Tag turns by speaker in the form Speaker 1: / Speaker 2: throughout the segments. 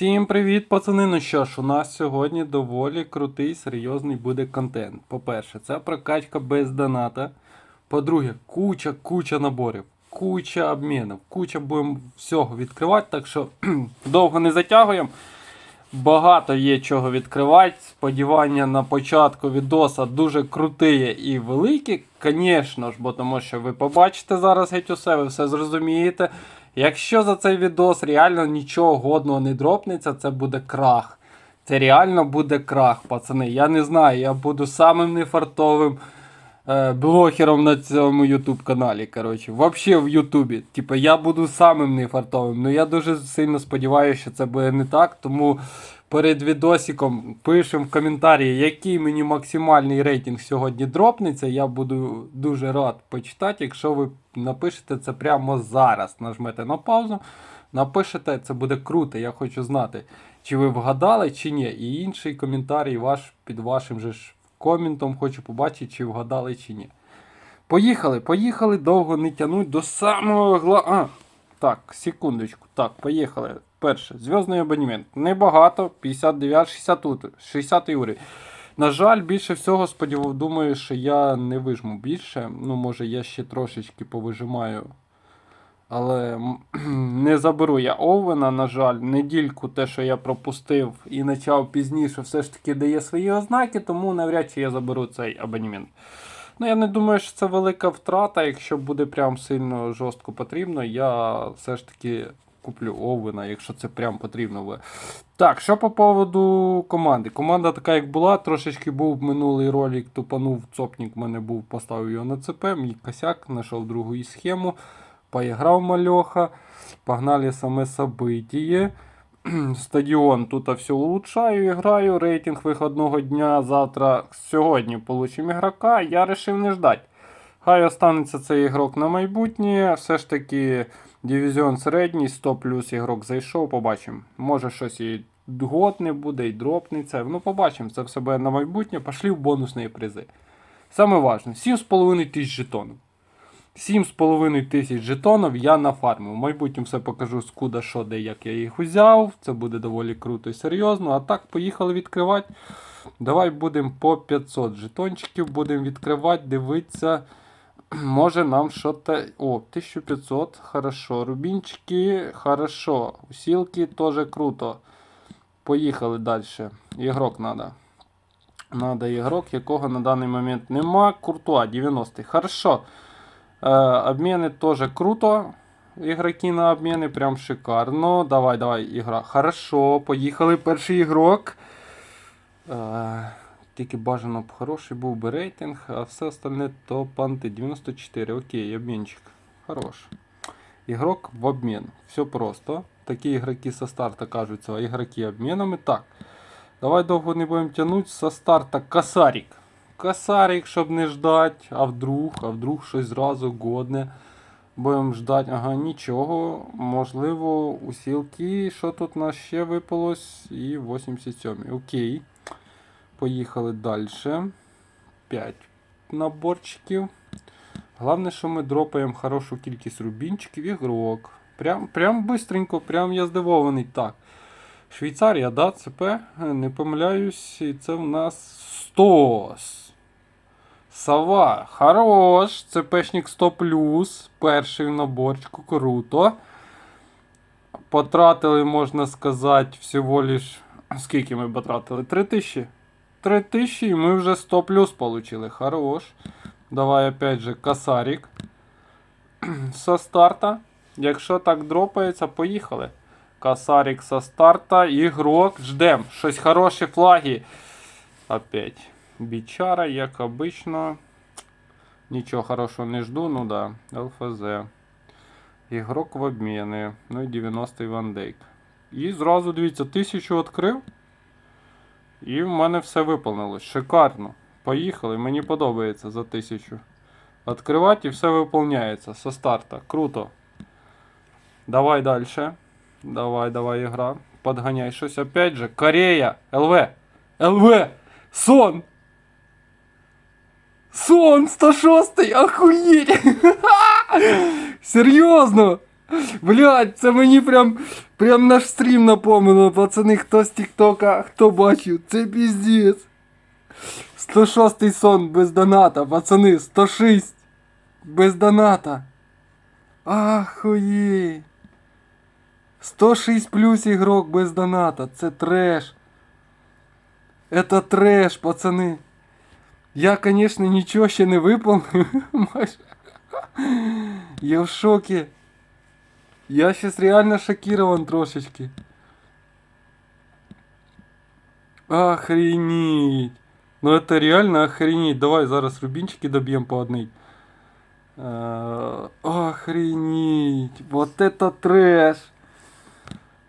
Speaker 1: Всім привіт, пацани. Ну що ж, у нас сьогодні доволі крутий, серйозний буде контент. По-перше, це прокачка без доната. По-друге, куча, куча наборів, куча обмінів, куча будемо всього відкривати, так що довго не затягуємо. Багато є чого відкривати. Сподівання на початку відоса дуже круті і великі. Звісно ж, бо тому що ви побачите зараз геть усе, ви все зрозумієте. Якщо за цей відос реально нічого годного не дропнеться, це буде крах. Це реально буде крах, пацани. Я не знаю, я буду самим нефартовим е, блогером на цьому YouTube каналі. Коротше, Взагалі в Ютубі. Типу, я буду самим нефартовим. Ну я дуже сильно сподіваюся, що це буде не так. Тому перед відосиком пишемо в коментарі, який мені максимальний рейтинг сьогодні дропнеться. Я буду дуже рад почитати, якщо ви напишете це прямо зараз. Нажмете на паузу, напишете, це буде круто. Я хочу знати, чи ви вгадали, чи ні. І інший коментарій ваш під вашим же ж коментом хочу побачити, чи вгадали, чи ні. Поїхали, поїхали, довго не тянуть до самого гла. А, так, секундочку. Так, поїхали. Перше, зв'язний абонемент. Небагато, 59, 60, ут- 60 уровень. На жаль, більше всього сподівав, думаю, що я не вижму більше. Ну, може, я ще трошечки повижимаю. Але не заберу я Овена, на жаль, недільку те, що я пропустив і почав пізніше, все ж таки дає свої ознаки, тому навряд чи я заберу цей абонемент. Ну, я не думаю, що це велика втрата. Якщо буде прям сильно жорстко потрібно, я все ж таки куплю Овена, якщо це прям потрібно. Так, що по поводу команди? Команда така, як була, трошечки був минулий ролик, тупанув цопник, в мене був, поставив його на ЦП, мій косяк, знайшов другу схему, поіграв мальоха, погнали саме событие. Стадіон тут все улучшаю, граю, рейтинг виходного дня завтра, сьогодні получимо ігрока, я вирішив не ждати. Хай останеться цей ігрок на майбутнє. Все ж таки, дивізіон середній, 100 плюс ігрок зайшов, побачимо. Може щось і годне буде, і дропнеться. Ну, побачимо, це все буде на майбутнє. Пошли в бонусні призи. Саме важне, 7,5 тисяч жетонів. 7,5 тисяч жетонів я нафармив. В майбутньому все покажу скуда, що, де, як я їх взяв. Це буде доволі круто і серйозно. А так, поїхали відкривати. Давай будемо по 500 жетончиків, будемо відкривати, дивитися. Може нам що-то. О, 1500, хорошо. Рубінчики, хорошо. Усілки теж круто. Поїхали далі. Ігрок треба. Надо ігрок, якого на даний момент нема. Куртуа 90. Хорошо. Е, обміни теж круто. Ігроки на обміни прям шикарно. Давай, давай, ігра. Хорошо, поїхали. Перший ігрок. Е, тільки бажано б хороший був би рейтинг, а все остальне то панти 94. Окей, обмінчик. Хорош. Ігрок в обмін. Все просто. Такі ігроки со старта кажуться, ігроки обмінами. Так. Давай довго не будемо тягнути. Со старта косарик. Косарик, щоб не ждать. А вдруг, а вдруг щось зразу годне. Будемо ждати, ага, нічого. Можливо, усілки, що тут у нас ще випалось. І 87. Окей. Поїхали далі. 5 наборчиків. Головне, що ми дропаємо хорошу кількість рубінчиків ігрок. Прям, прям бистренько, прям я здивований. Так. Швейцарія, да, ЦП, не помиляюсь, і це в нас 100. Сова, хорош. ЦПшник 100 Перший в наборчику, круто. Потратили, можна сказати, всього лиш. Скільки ми потратили? 3000? 3000 і ми вже 100 плюс получили. Хорош. Давай опять же косарик. Со старта. Якщо так дропається, поїхали. Косарик со старта. Ігрок. Ждем. Щось хороші флаги. Опять. Бичара, як обично. Нічого хорошого не жду, ну да. ЛФЗ. Ігрок в обміни. Ну і 90-й вандейк. І зразу, дивіться, тисячу відкрив. І в мене все виповнилось. Шикарно. Поїхали, мені подобається за тисячу. Відкривати і все виповняється со старта. Круто. Давай далі. Давай, давай, ігра. Подганяй щось. Опять же. Корея. ЛВ. ЛВ. Сон. Сон 106 охуєть. Серйозно. Блядь, це мені прям, прям наш стрім напомнило, пацани, хто з Тіктока, хто бачив, це піздець. 106 сон без доната, пацани, 106 без доната. Ахуєть. 106 плюс ігрок без доната, це треш. Это треш, пацани. я, конечно, нічого ще не виповнив. майже. Я в шокі. Я сейчас реально шокирован трошечки. Охренеть. Ну это реально охренеть. Давай зараз рубинчики добьем по одной. Э, Охренеть. Вот это трэш.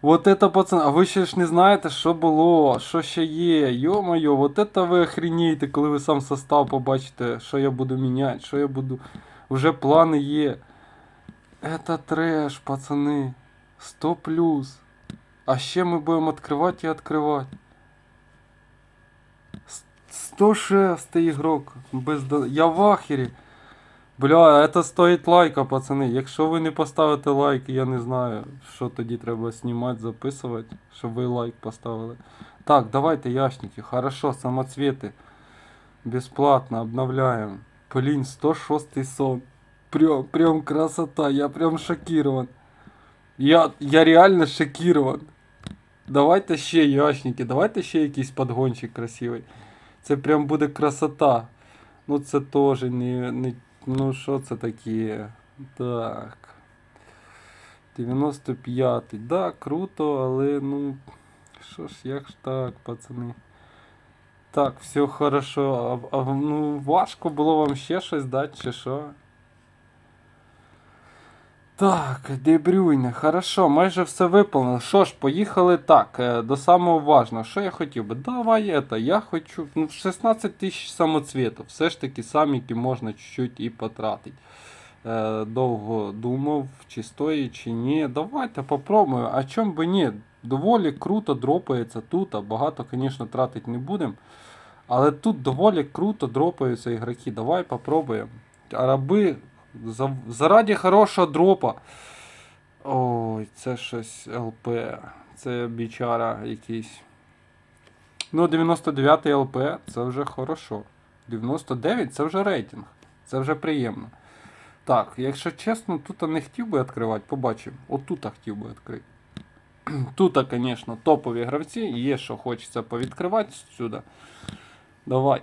Speaker 1: Вот это, пацан, а ви ще ж не знаєте, що було, що ще є. Йо-моє, вот это ви охренієте, коли ви сам состав побачите, що я буду міняти, що я буду. Уже плани є. Это треш, пацани. 100 плюс. А ще ми будемо відкривати і відкривати. С- 106 ігрок. Без... до- Я в ахері. Бля, это стоїть лайка, пацани. Якщо ви не поставите лайк, я не знаю, що тоді треба знімати, записувати, щоб ви лайк поставили. Так, давайте ящики. Хорошо, самоцветы. Бесплатно обновляем. Блин, 106 сон. Прям, прям красота, я прям шокирован. Я, я реально шокирован. Давайте ще ящики, давайте ще якийсь подгончик красивий. Це прям буде красота. Ну це теж не, не. Ну що це таке? Так. 95-й. Да, круто, але ну. Що ж, як ж так, пацани? Так, все хорошо. А, а, ну, важко було вам ще щось дати, чи що? Так, Дебрюйне, хорошо, майже все виповнено. Що ж, поїхали так, е, до самого важного. Що я хотів би? Давай это, я хочу. Ну, 16 тисяч самоцвітів. Все ж таки сам, які можна чуть-чуть і потратити. Е, довго думав, чи стоїть, чи ні. Давайте попробуємо. А чом би ні? Доволі круто дропається тут, а багато, звісно, тратити не будемо. Але тут доволі круто дропаються ігроки. Давай попробуємо. А раби за, заради хорошого дропа. Ой, це щось ЛП. Це бічара якийсь. Ну, 99 ЛП це вже хорошо. 99 це вже рейтинг. Це вже приємно. Так, якщо чесно, тут не хотів би відкривати, побачимо. Отут хотів би відкрити. Тут, звісно, топові гравці, є, що хочеться повідкривати сюди. Давай.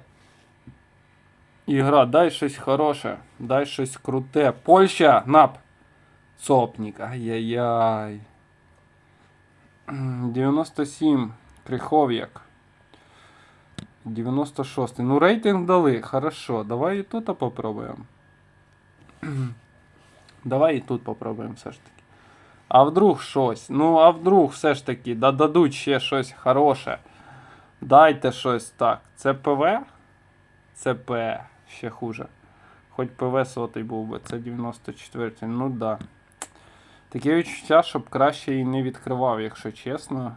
Speaker 1: Ігра, дай щось хороше, дай щось круте. Польща, нап. Цопник, ай-яй-яй. 97. Крихов'як. 96. Ну, рейтинг дали. Хорошо. Давай і тут попробуємо. Давай і тут попробуємо все ж таки. А вдруг щось? Ну, а вдруг все ж таки дадуть ще щось хороше. Дайте щось так. Це ПВ? Це П. Ще хуже. Хоч ПВ сотий був би, це 94. Ну да. Таке відчуття, щоб краще і не відкривав, якщо чесно.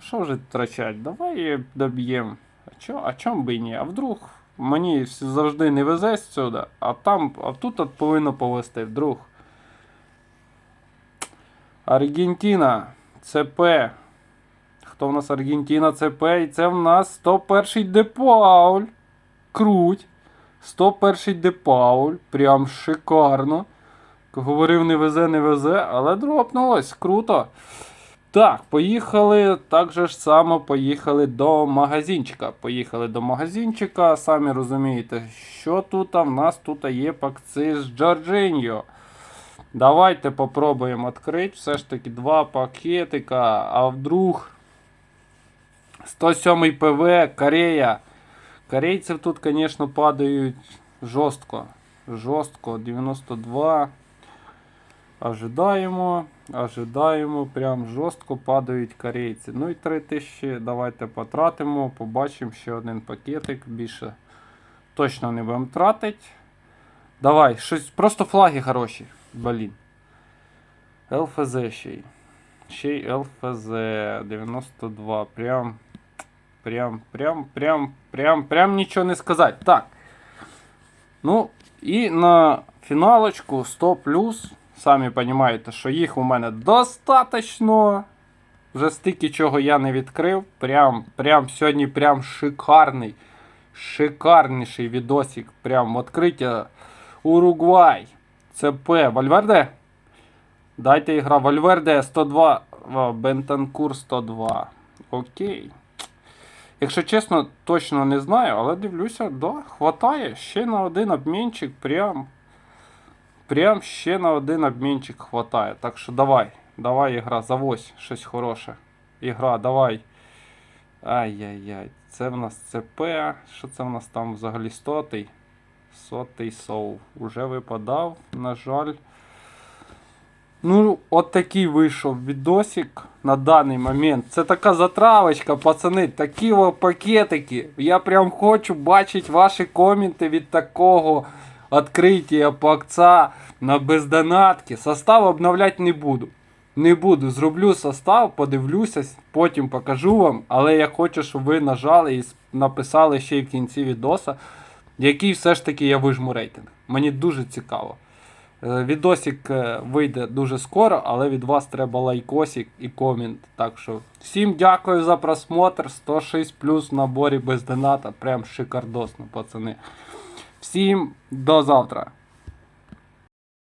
Speaker 1: Що вже втрачать? Давай доб'ємо. А чо, а чом би і ні? А вдруг мені завжди не везе сюди, а там, а тут от повинно повезти, вдруг. Аргентина, ЦП. Хто в нас Аргентина, ЦП? І це в нас 101 Депауль. Круть. 101 Депауль. Прям шикарно. Говорив, не везе, не везе, але дропнулось. Круто. Так, поїхали. Так же ж само поїхали до магазинчика. Поїхали до магазинчика. Самі розумієте, що тут? В нас тут є пакці з Джорджиньо. Давайте попробуємо відкрити. Все ж таки два пакетика. А вдруг 107 ПВ, Корея. Корейців тут, звісно, падають жорстко. Жорстко. 92. Ожидаємо. Ожидаємо. Прям жорстко падають корейці. Ну і 3000 давайте потратимо. Побачимо ще один пакетик. Більше точно не будемо тратити. Давай, щось. Просто флаги хороші. Блін. ЛФЗ ще й. Ще й ЛФЗ 92. Прям. Прям, прям, прям, прям, прям нічого не сказати. Так. Ну, і на фіналочку 100 плюс. Самі розумієте, що їх у мене достатньо. Вже стільки чого я не відкрив. Прям, прям сьогодні прям шикарний. Шикарніший відосик. Прям відкриття Уругвай. ЦП. Вальверде? Дайте ігра Вальверде 102. Бентанкур 102. Окей. Якщо чесно, точно не знаю, але дивлюся, да, хватає. Ще на один обмінчик, прям. Прям ще на один обмінчик хватає. Так що давай, давай, ігра, завозь щось хороше. Ігра, давай. Ай-яй-яй. Це в нас ЦП. Що це в нас там взагалі сотий? Сотий соу. Уже випадав, на жаль. Ну, от такий вийшов відосик на даний момент. Це така затравочка, пацани, такі о пакетики. Я прям хочу бачити ваші коменти від такого відкриття пакца на бездонатки. Состав обновляти не буду. Не буду. Зроблю состав, подивлюся, потім покажу вам. Але я хочу, щоб ви нажали і написали ще й в кінці відоса, який все ж таки я вижму рейтинг. Мені дуже цікаво. Е, Відосик е, вийде дуже скоро, але від вас треба лайкосик і комент. Так що всім дякую за просмотр. 106 плюс в наборі без доната. Прям шикардосно, пацани. Всім до завтра.